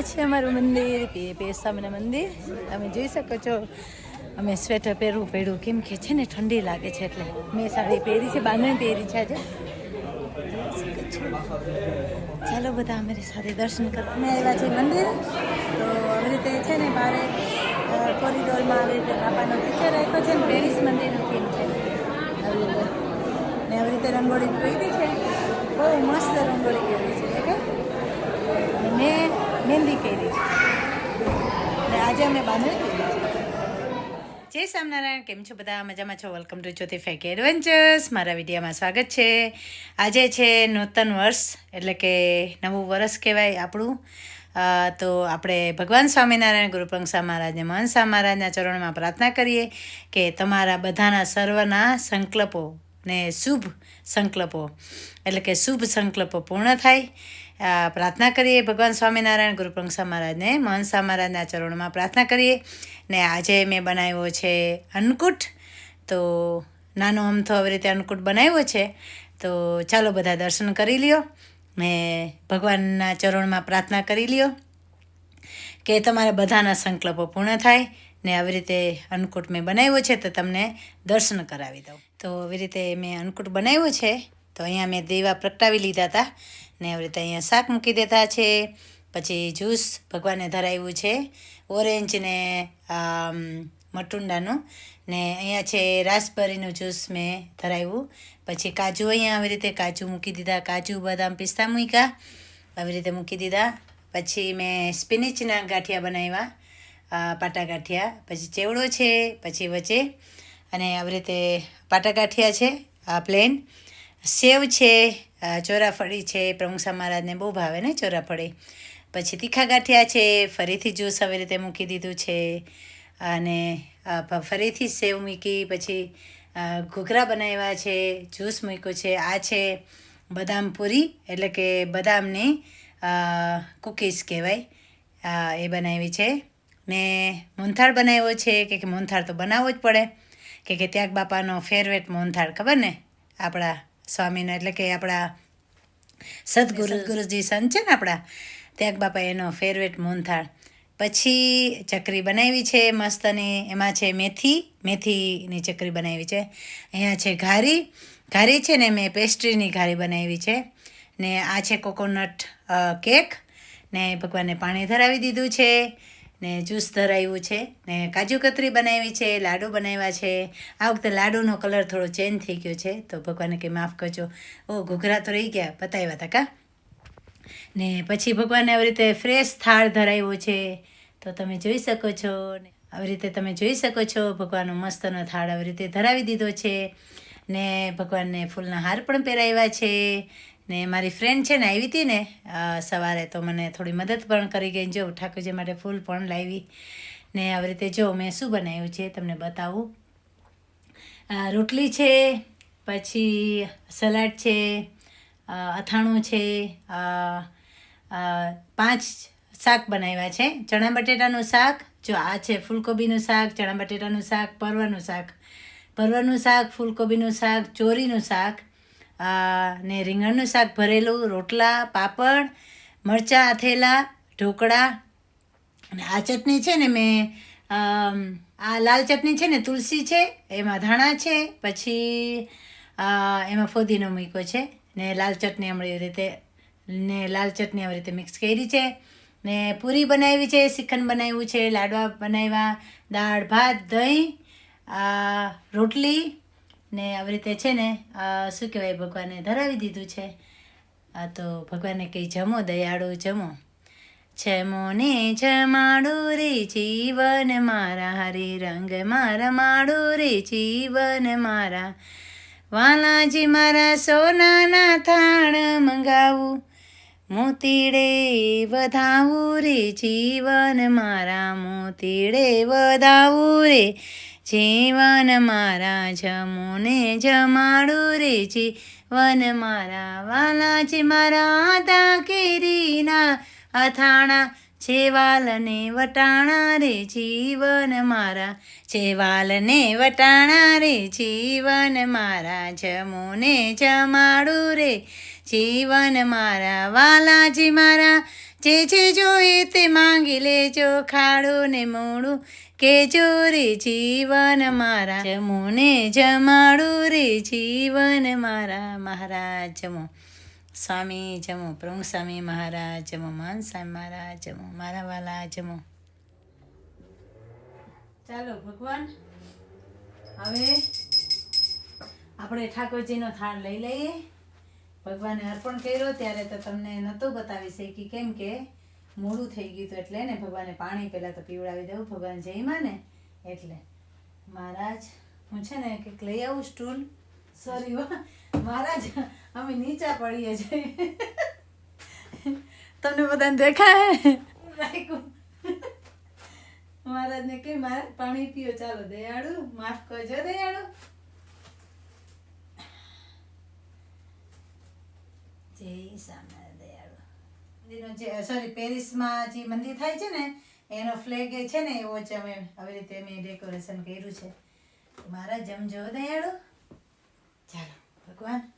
છે અમારું મંદિર પેશામના મંદિર. તમે જોઈ શકો છો, અમે સ્વેટર પહેરવું પડ્યું. કેમ કે છે ને ઠંડી લાગે છે એટલે. મેં સાડી પહેરી છે, બાંધણી પહેરી છે આજે. ચાલો બધા અમારી સાથે દર્શન કરવા અમે આવ્યા છે મંદિર. તો આવી રીતે છે ને મારે કોરિડોરમાં આવી રીતે બાપાનો પિક્ચર રાખ્યો છે ને, પેરિસ મંદિરનું થીમ છે. આવી રીતે. ને આવી રીતે રંગોળી પહેરી છે. બહુ મસ્ત રંગોળી કરી છે મેં મહેંદી કરી છે. અને આજે અમે બાંધણી જય સ્વામિનારાયણ, કેમ છો બધા? મજામાં છો? વેલકમ ટુ જ્યોતિ ફેક એડવેન્ચર્સ મારા વિડીયામાં સ્વાગત છે. આજે છે નૂતન વર્ષ, એટલે કે નવું વર્ષ કહેવાય આપણું. તો આપણે ભગવાન સ્વામિનારાયણ ગુરુપ્રંસા મહારાજને મહંસા મહારાજના ચરણમાં પ્રાર્થના કરીએ કે તમારા બધાના સર્વના સંકલ્પો ને શુભ સંકલ્પો, એટલે કે શુભ સંકલ્પો પૂર્ણ થાય. પ્રાર્થના કરીએ ભગવાન સ્વામિનારાયણ ગુરુપ્રંસા મહારાજને મહંસા મહારાજના ચરણોમાં પ્રાર્થના કરીએ. ને આજે મેં બનાવ્યો છે અન્નકૂટ. તો નાનો અમથો આવી રીતે અન્નકૂટ બનાવ્યો છે. તો ચાલો બધા દર્શન કરી લ્યો. ને ભગવાનના ચરણમાં પ્રાર્થના કરી લ્યો કે તમારા બધાના સંકલ્પો પૂર્ણ થાય. ને આવી રીતે અન્નકૂટ મેં બનાવ્યો છે તો તમને દર્શન કરાવી દઉં. તો આવી રીતે મેં અન્નકૂટ બનાવ્યો છે. તો અહીંયા મેં દેવા પ્રગટાવી લીધા હતા. ને આવી રીતે અહીંયા શાક મૂકી દેતા છે. પછી જ્યુસ ભગવાને ધરાવ્યું છે. ઓરેન્જ ને મટુંડાનું ને અહીંયા છે રાસબરીનું જ્યુસ મેં ધરાવ્યું. પછી કાજુ, અહીંયા આવી રીતે કાજુ મૂકી દીધા. કાજુ, બદામ પિસ્તા મૂક્યા. આવી રીતે મૂકી દીધા. પછી મેં સ્પિનિચના ગાંઠિયા બનાવ્યા. પાટા ગાંઠિયા. પછી ચેવડો છે. પછી વચ્ચે અને આવી રીતે પાટા ગાંઠિયા છે. આ પ્લેન. સેવ છે ચોરાફળી છે પ્રમુખસા મહારાજને બહુ ભાવે ને ચોરાફળી. પછી તીખા ગાંઠિયા છે, ફરીથી જ્યુસ આવી રીતે મૂકી દીધું છે, અને ફરીથી સેવ મૂકી, પછી ઘૂઘરા બનાવ્યા છે, જ્યુસ મૂક્યું છે, આ છે બદામ પૂરી, એટલે કે બદામની કૂકીઝ કહેવાય એ બનાવી છે. ને મોનથાળ બનાવ્યો છે, કે મોહનથાળ તો બનાવવો જ પડે, કે કે ત્યાગ બાપાનો ફેરવેટ મોનથાળ ખબર ને? આપણા સ્વામીનો એટલે કે આપણા સદગુરુ ગુરુજી સંત છે ને આપણા ત્યાગ બાપા એનો ફેરવેટ મોનથાળ પછી ચકરી બનાવી છે મસ્તની એમાં છે મેથી મેથીની ચકરી બનાવી છે. અહીંયા છે ઘારી ઘારી છે ને મેં પેસ્ટ્રીની ઘારી બનાવી છે. ને આ છે કોકોનટ કેક. ને ભગવાનને પાણી ધરાવી દીધું છે. ને જ્યુસ ધરાવ્યું છે ને કાજુ કતરી બનાવી છે, લાડુ બનાવ્યા છે. આ વખતે લાડુનો કલર થોડો ચેન્જ થઈ ગયો છે, તો ભગવાને કે માફ કરજો. ઓ, ઘૂઘરા તો રહી ગયા, બતાવ્યા હતા કા? ને પછી ભગવાને આવી રીતે ફ્રેશ થાળ ધરાવ્યો છે, તો તમે જોઈ શકો છો ને આવી રીતે તમે જોઈ શકો છો, ભગવાનનો મસ્તનો થાળ આવી રીતે ધરાવી દીધો છે. ને ભગવાનને ફૂલના હાર પણ પહેરાવ્યા છે. ને મારી ફ્રેન્ડ છે ને આવી હતી ને સવારે તો મને થોડી મદદ પણ કરી ગઈ જો ઠાકોરજી માટે ફૂલ પણ લાવી ને આવી રીતે જો મેં શું બનાવ્યું છે તમને બતાવું. રોટલી છે, પછી સલાડ છે અથાણું છે પાંચ શાક બનાવ્યા છે. ચણા બટેટાનું શાક, જો આ છે ફૂલકોબીનું શાક, ચણા બટેટાનું શાક, પરવાનું શાક. પરવાનું શાક, ફૂલકોબીનું શાક, ચોરીનું શાક ને રીંગણનું શાક ભરેલું, રોટલા, પાપડ, મરચાં આથેલા ઢોકળા અને આ ચટણી છે ને મેં આ લાલ ચટણી છે ને તુલસી છે, એમાં ધાણા છે, પછી એમાં ફોદીનો મૂક્યો છે, ને લાલ ચટણી હમણાં એવી રીતે, ને લાલ ચટણી આવી રીતે મિક્સ કરી છે, ને પૂરી બનાવી છે, શ્રીખંડ બનાવ્યું છે, લાડવા બનાવ્યા, દાળ, ભાત, દહીં રોટલી ને આવી રીતે છે ને શું કહેવાય ભગવાને ધરાવી દીધું છે. આ તો ભગવાને કંઈ જમો દયાળુ, જમો. જમો ને જમાડો રે જીવન મારા હરે રંગ મારા, માડો રે જીવન મારા. વાલાજી મારા સોનાના થાણ મંગાવું, મોતીડે વધાવું રે જીવન મારા, મોતીડે વધાવું રે જીવન મારા જમુને જમાડું રે જીવન મારા વાલાજી મારા દા કેરીના અથાણા છેવાલને વટાણા રે જીવન મારા છેવાલને વટાણા રે જીવન મારા, જમુને જમાડું રે જીવન મારા, વાલાજી મારા, જે જે જોઈએ તે માંગી લેજો, ખાડું ને મોડું કેજો રે જીવન મારા. જમુને જમાડું રે જીવન મારા. મહારાજ જમો. સ્વામી જમો. પ્રમુખ સ્વામી મહારાજ જમો. માન સ્વામી મહારાજ જમો. મારા વાલા જમો. ચાલો ભગવાન, હવે આપણે ઠાકોરજીનો થાળ લઈ લઈએ. ભગવાને અર્પણ કર્યો, ત્યારે તો તમને નહોતું બતાવી શકી. કેમ કે મોડું થઈ ગયું હતું એટલે ને ભગવાને પાણી પહેલાં તો પીવડાવી દઉં ભગવાન જઈમાં ને એટલે. મહારાજ હું છે ને કંઈક લઈ આવું સ્ટૂલ? સોરી મહારાજ, અમે નીચા પડીએ છીએ. તમને બધાને દેખાય? મહારાજને કે મહારાજ પાણી પીઓ, ચાલો દયાળુ, માફ કરજો દયાળુ. જય સામે. મંદિરનો જે સોરી પેરિસમાં જે મંદિર થાય છે ને, એનો ફ્લેગ છે ને, એવો જ અમે આવી રીતે મેં ડેકોરેશન કર્યું છે. મારા જમજો દયાળુ. ચાલો, ભગવાન.